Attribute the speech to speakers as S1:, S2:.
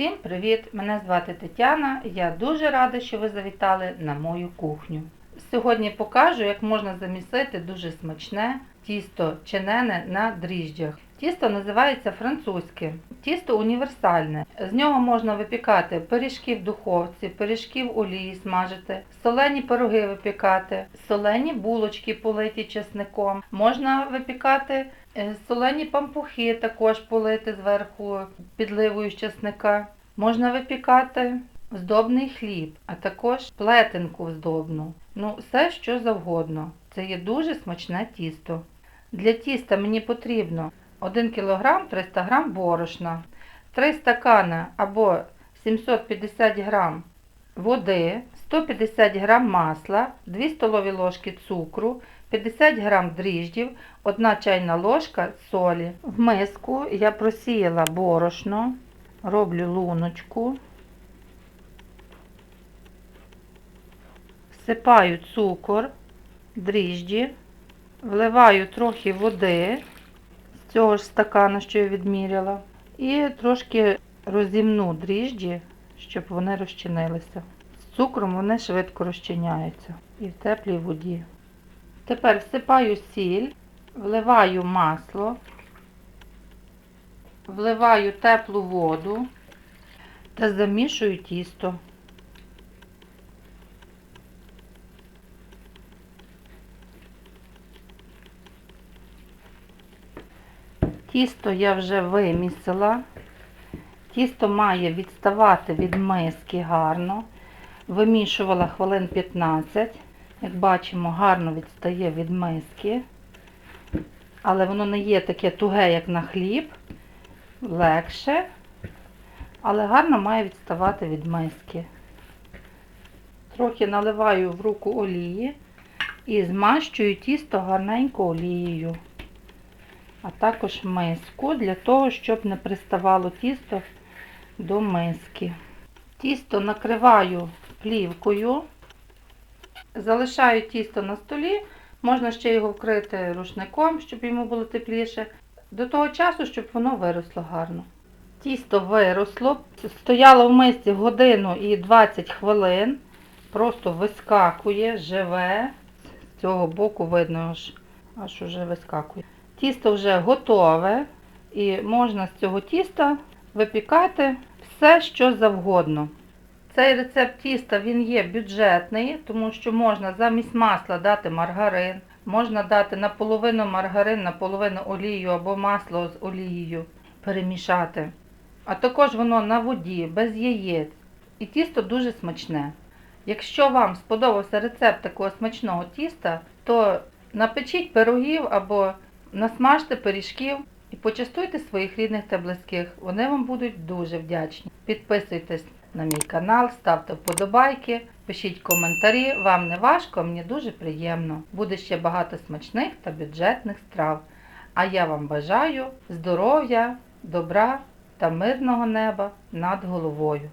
S1: Всім привіт! Мене звати Тетяна. Я дуже рада, що ви завітали на мою кухню. Сьогодні покажу, як можна замісити дуже смачне тісто чинене на дріжджах. Тісто називається французьке. Тісто універсальне. З нього можна випікати пиріжки в духовці, пиріжки в олії смажити, солені пироги випікати, солені булочки политі чесником. Можна випікати солені пампухи, також полити зверху підливою з чесника. Можна випікати здобний хліб, а також плетенку здобну. Ну, все що завгодно. Це є дуже смачне тісто. Для тіста мені потрібно 1 кг 300 г борошна, 3 стакани або 750 г води, 150 г масла, 2 столові ложки цукру, 50 г дріждів, 1 чайна ложка солі. В миску я просіяла борошно, роблю луночку, всипаю цукор, дріжджі, вливаю трохи води з цього ж стакана, що я відміряла, і трошки розімну дріжджі, щоб вони розчинилися. З цукром вони швидко розчиняються і в теплій воді. Тепер всипаю сіль, вливаю масло, вливаю теплу воду та замішую тісто. Тісто я вже вимісила. Тісто має відставати від миски гарно. Вимішувала хвилин 15. Як бачимо, гарно відстає від миски. Але воно не є таке туге, як на хліб. Легше. Але гарно має відставати від миски. Трохи наливаю в руку олії і змащую тісто гарненько олією а також миску для того, щоб не приставало тісто до миски. Тісто накриваю плівкою, залишаю тісто на столі, можна ще його вкрити рушником, щоб йому було тепліше, до того часу, щоб воно виросло гарно. Тісто виросло, стояло в мисці годину і 20 хвилин, просто вискакує, живе. З цього боку видно, аж, аж уже вискакує. Тісто вже готове і можна з цього тіста випікати все, що завгодно. Цей рецепт тіста він є бюджетний, тому що можна замість масла дати маргарин, можна дати наполовину маргарин, наполовину олію або масло з олією перемішати. А також воно на воді, без яєць. І тісто дуже смачне. Якщо вам сподобався рецепт такого смачного тіста, то напечіть пирогів або Насмажте пиріжків і почастуйте своїх рідних та близьких. Вони вам будуть дуже вдячні. Підписуйтесь на мій канал, ставте вподобайки, пишіть коментарі. Вам не важко, мені дуже приємно. Буде ще багато смачних та бюджетних страв. А я вам бажаю здоров'я, добра та мирного неба над головою.